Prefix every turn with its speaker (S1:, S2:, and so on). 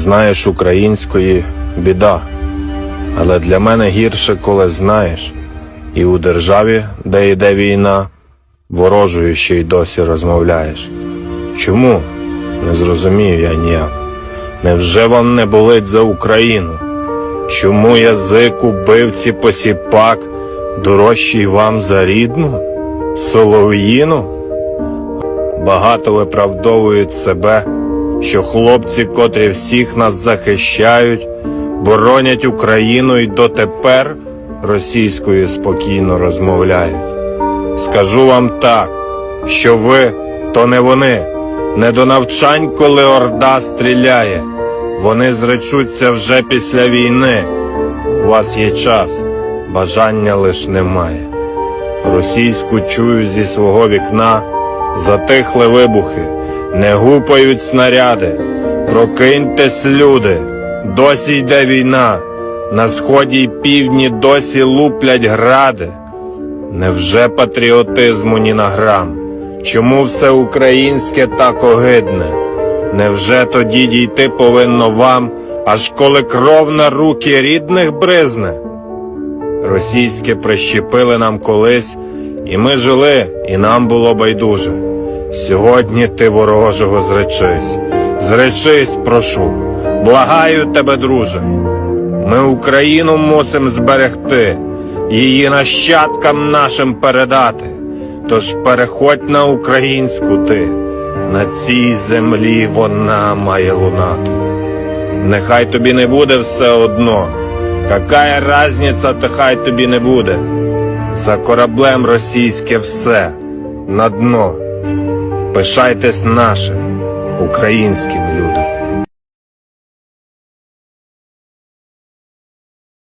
S1: знаєш української біда. Але для мене гірше, коли знаєш, і у державі, де йде війна, ворожою ще й досі розмовляєш. Чому? Не зрозумію я ніяк. Невже вам не болить за Україну? Чому язик убивці посіпак дорожчий вам за рідну? Солов'їну? Багато виправдовують себе, що хлопці, котрі всіх нас захищають, боронять Україну і дотепер російською спокійно розмовляють. Скажу вам так, що ви то не вони, не до навчань, коли орда стріляє. Вони зречуться вже після війни. У вас є час, бажання лиш немає. Російську чую зі свого вікна, затихли вибухи, не гупають снаряди. Прокиньтесь, люди, досі йде війна, на сході й півдні досі луплять гради. Невже патріотизму ні на грам? Чому все українське так огидне? Невже тоді дійти повинно вам, аж коли кров на руки рідних бризне? Російське прищепили нам колись, і ми жили, і нам було байдуже. Сьогодні ти ворожого зречись, зречись, прошу, благаю тебе, друже. Ми Україну мусим зберегти, її нащадкам нашим передати. Тож переходь на українську ти, на цій землі вона має лунати. Нехай тобі не буде все одно, какая разниця, то хай тобі не буде. За кораблем російське все на дно. Пишайтесь нашим українським людям.